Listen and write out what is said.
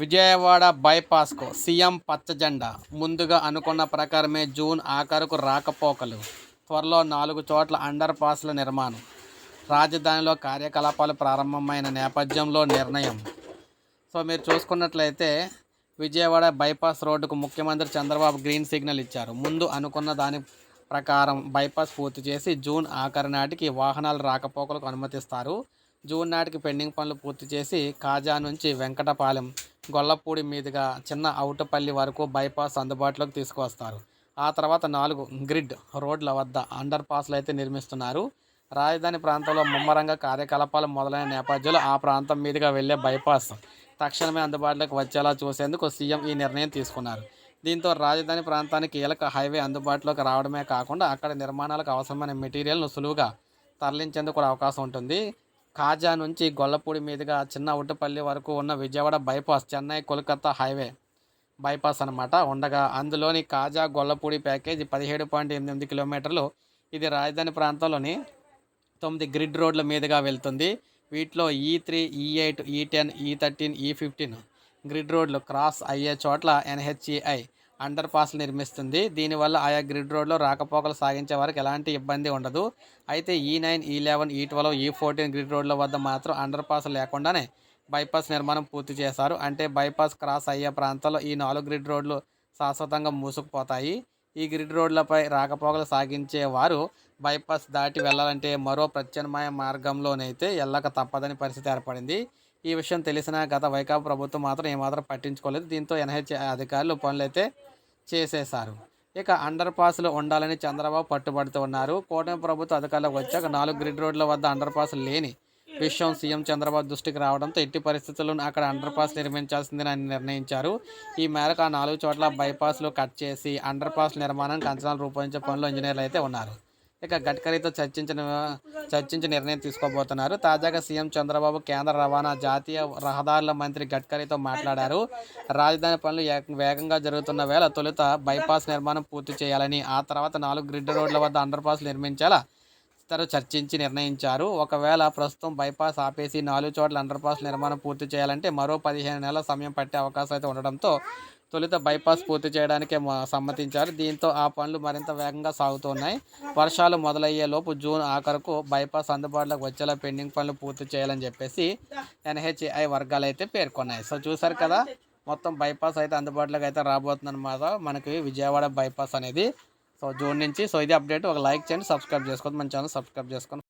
Vijayawada బైపాస్కు CM పచ్చజెండా. ముందుగా అనుకున్న ప్రకారమే జూన్ ఆఖరుకు రాకపోకలు. త్వరలో నాలుగు చోట్ల అండర్ పాస్ల నిర్మాణం. రాజధానిలో కార్యకలాపాలు ప్రారంభమైన నేపథ్యంలో నిర్ణయం. సో మీరు చూసుకున్నట్లయితే విజయవాడ బైపాస్ రోడ్డుకు ముఖ్యమంత్రి చంద్రబాబు గ్రీన్ సిగ్నల్ ఇచ్చారు. ముందు అనుకున్న దాని ప్రకారం బైపాస్ పూర్తి చేసి జూన్ ఆఖరి నాటికి వాహనాలు రాకపోకలకు అనుమతిస్తారు. జూన్ నాటికి పెండింగ్ పనులు పూర్తి చేసి కాజా నుంచి వెంకటపాలెం గొల్లపూడి మీదుగా చిన్న అవుటపల్లి వరకు బైపాస్ అందుబాటులోకి తీసుకువస్తారు. ఆ తర్వాత నాలుగు గ్రిడ్ రోడ్ల వద్ద అండర్ పాస్లు అయితే నిర్మిస్తున్నారు. రాజధాని ప్రాంతంలో ముమ్మరంగా కార్యకలాపాలు మొదలైన నేపథ్యంలో ఆ ప్రాంతం మీదుగా వెళ్ళే బైపాస్ తక్షణమే అందుబాటులోకి వచ్చేలా చూసేందుకు సీఎం ఈ నిర్ణయం తీసుకున్నారు. దీంతో రాజధాని ప్రాంతానికి కీలక హైవే అందుబాటులోకి రావడమే కాకుండా అక్కడ నిర్మాణాలకు అవసరమైన మెటీరియల్ను సులువుగా తరలించేందుకు కూడా అవకాశం ఉంటుంది. కాజా నుంచి గొల్లపూడి మీదుగా చిన్న ఉట్టపల్లి వరకు ఉన్న Vijayawada bypass Chennai Kolkata highway bypass అనమాట ఉండగా అందులోని కాజా గొల్లపూడి ప్యాకేజీ పదిహేడు పాయింట్ ఎనిమిది కిలోమీటర్లు. ఇది రాజధాని ప్రాంతంలోని తొమ్మిది గ్రిడ్ రోడ్ల మీదుగా వెళ్తుంది. వీటిలో ఈ త్రీ ఈ ఎయిట్ ఈ టెన్ ఈ థర్టీన్ ఈ ఫిఫ్టీన్ గ్రిడ్ రోడ్లు క్రాస్ అయ్యే చోట్ల ఎన్హెచ్ఈఐ అండర్ పాస్లు నిర్మిస్తుంది. దీనివల్ల ఆయా గ్రిడ్ రోడ్లో రాకపోకలు సాగించే వారికి ఎలాంటి ఇబ్బంది ఉండదు. అయితే ఈ నైన్ ఈ లెవెన్ ఈ ట్వెల్వ్ ఈ ఫోర్టీన్ గ్రిడ్ రోడ్ల వద్ద మాత్రం అండర్ పాస్ లేకుండానే బైపాస్ నిర్మాణం పూర్తి చేశారు. అంటే బైపాస్ క్రాస్ అయ్యే ప్రాంతాల్లో ఈ నాలుగు గ్రిడ్ రోడ్లు శాశ్వతంగా మూసుకుపోతాయి. ఈ గ్రిడ్ రోడ్లపై రాకపోకలు సాగించే వారు బైపాస్ దాటి వెళ్ళాలంటే మరో ప్రత్యామ్నాయ మార్గంలోనైతే వెళ్ళక తప్పదని పరిస్థితి ఏర్పడింది. ఈ విషయం తెలిసిన గత వైకాపా ప్రభుత్వం మాత్రం ఏమాత్రం పట్టించుకోలేదు. దీంతో ఎన్హెచ్ అధికారులు పనులైతే చేసేశారు. ఇక అండర్ పాస్లు ఉండాలని చంద్రబాబు పట్టుబడుతూ ఉన్నారు. కూటమి ప్రభుత్వ అధికారులకు వచ్చాక నాలుగు గ్రిడ్ రోడ్ల వద్ద అండర్ పాస్ లేని విషయం సీఎం చంద్రబాబు దృష్టికి రావడంతో ఎట్టి పరిస్థితుల్లో అక్కడ అండర్ పాస్ నిర్మించాల్సిందని ఆయన నిర్ణయించారు. ఈ మేరకు ఆ నాలుగు చోట్ల బైపాస్లు కట్ చేసి అండర్ పాస్ నిర్మాణానికి అంచనాలు రూపొందించే పనులు ఇంజనీర్లు అయితే ఉన్నారు. ఇక గడ్కరీతో చర్చించిన చర్చించి నిర్ణయం తీసుకోబోతున్నారు. తాజాగా సీఎం చంద్రబాబు కేంద్ర రవాణా జాతీయ రహదారుల మంత్రి గడ్కరీతో మాట్లాడారు. రాజధాని పనులు వేగంగా జరుగుతున్న వేళ తొలుత బైపాస్ నిర్మాణం పూర్తి చేయాలని ఆ తర్వాత నాలుగు గ్రిడ్ రోడ్ల వద్ద అండర్ పాస్ నిర్మించాలా ఇద్దరు చర్చించి నిర్ణయించారు. ఒకవేళ ప్రస్తుతం బైపాస్ ఆపేసి నాలుగు చోట్ల అండర్ పాస్ నిర్మాణం పూర్తి చేయాలంటే మరో పదిహేను నెలల సమయం పట్టే అవకాశం అయితే ఉండడంతో తొలుత బైపాస్ పూర్తి చేయడానికి సమ్మతించారు. దీంతో ఆ పనులు మరింత వేగంగా సాగుతున్నాయి. వర్షాలు మొదలయ్యేలోపు జూన్ ఆఖరుకు బైపాస్ అందుబాటులోకి వచ్చేలా పెండింగ్ పనులు పూర్తి చేయాలని చెప్పేసి ఎన్హెచ్ఐ వర్గాలు అయితే పేర్కొన్నాయి. సో చూసారు కదా మొత్తం బైపాస్ అయితే అందుబాటులోకి అయితే రాబోతుందన్నమాట మనకి విజయవాడ బైపాస్ అనేది. సో జూన్ నుంచి సో ఇది అప్డేట్. ఒక లైక్ చేయండి సబ్స్క్రైబ్ చేసుకోండి మన ఛానల్ సబ్స్క్రైబ్ చేసుకోండి.